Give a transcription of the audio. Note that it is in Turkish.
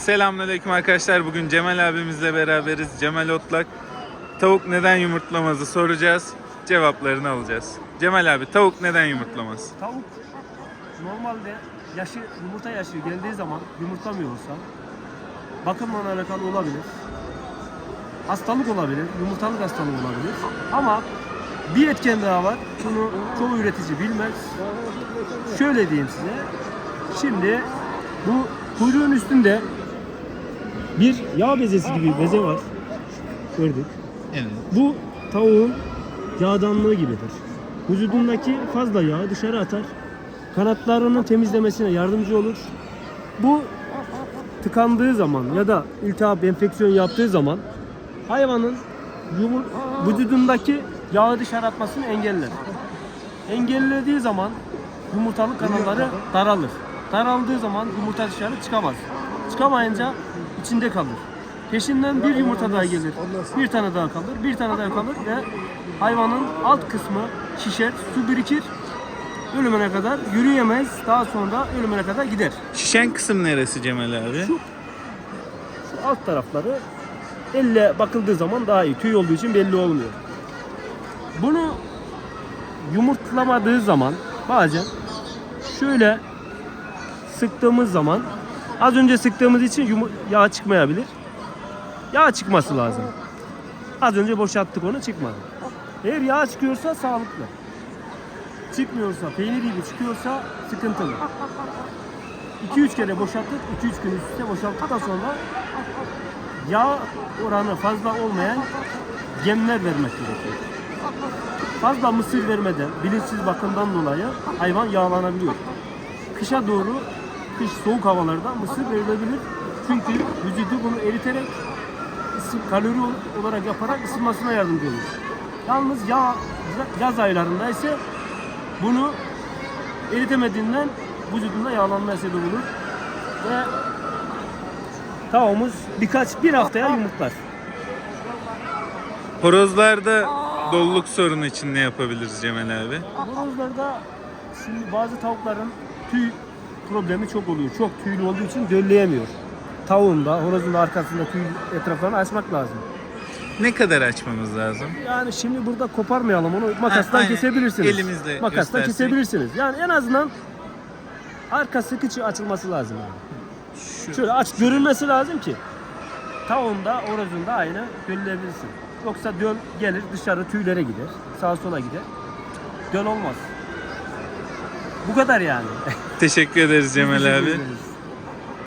Selamünaleyküm arkadaşlar. Bugün Cemal abimizle beraberiz. Cemal Otlak. Tavuk neden yumurtlamazı soracağız. Cevaplarını alacağız. Cemal abi tavuk neden yumurtlamaz? Tavuk normalde yaşı yumurta yaşı geldiği zaman yumurtlamıyorsa bakımla alakalı olabilir. Hastalık olabilir, yumurtalık hastalığı olabilir. Ama bir etken daha var. Bunu çoğu üretici bilmez. Şöyle diyeyim size. Şimdi bu kuyruğun üstünde bir yağ bezesi gibi beze var. Gördük. Evet. Bu tavuğun yağdanlığı gibidir. Vücudundaki fazla yağı dışarı atar. Kanatlarının temizlemesine yardımcı olur. Bu tıkandığı zaman ya da iltihap, enfeksiyon yaptığı zaman hayvanın yumur, vücudundaki yağı dışarı atmasını engeller. Engellediği zaman yumurtalık kanalları daralır. Daraldığı zaman yumurta dışarı çıkamaz. Çıkamayınca içinde kalır. Peşinden bir yumurta daha gelir. Bir tane daha kalır, bir tane daha kalır ve hayvanın alt kısmı şişer, su birikir. Ölümüne kadar yürüyemez. Daha sonra ölümüne kadar gider. Şişen kısım neresi Cemal abi? Şu alt tarafları elle bakıldığı zaman daha iyi. Tüy olduğu için belli olmuyor. Bunu yumurtlamadığı zaman bazen şöyle sıktığımız zaman az önce sıktığımız için yağ çıkmayabilir. Yağ çıkması lazım. Az önce boşalttık onu çıkmadı. Eğer yağ çıkıyorsa sağlıklı. Çıkmıyorsa, peynir gibi çıkıyorsa sıkıntılı. 2-3 kere boşalttık, 2-3 gün üst üste boşalttıktan sonra yağ oranı fazla olmayan gemler vermek gerekiyor. Fazla mısır vermeden, bilinçsiz bakımdan dolayı hayvan yağlanabiliyor. Kışa doğru, kış soğuk havalarda mısır verilebilir. Çünkü vücudu bunu eriterek, kalori ol- olarak yaparak ısınmasına yardımcı olur. Yalnız yağ, yaz aylarında ise bunu eritemediğinden vücudunda yağlanmaya sebep olur. Ve tavuğumuz birkaç bir haftaya yumurtlar. Horozlarda doluluk sorunu için ne yapabiliriz Cemal abi? Horozlarda şimdi bazı tavukların tüy problemi çok oluyor. Çok tüylü olduğu için dölleyemiyor. Tavuğun da horozun da arkasında tüy etraflarını açmak lazım. Ne kadar açmamız lazım? Yani şimdi burada koparmayalım onu makastan aynen. kesebilirsiniz. Elimizle makastan göstersek. kesebilirsiniz. Yani en azından arkası kıçı açılması lazım yani. Şu. Şöyle aç görünmesi lazım ki tavuğunda, orozunda aynı dölleyebilirsin. Yoksa döl gelir dışarı tüylere gider. Sağa sola gider. Döl olmaz. Bu kadar yani. Teşekkür ederiz Cemal abi. ederiz.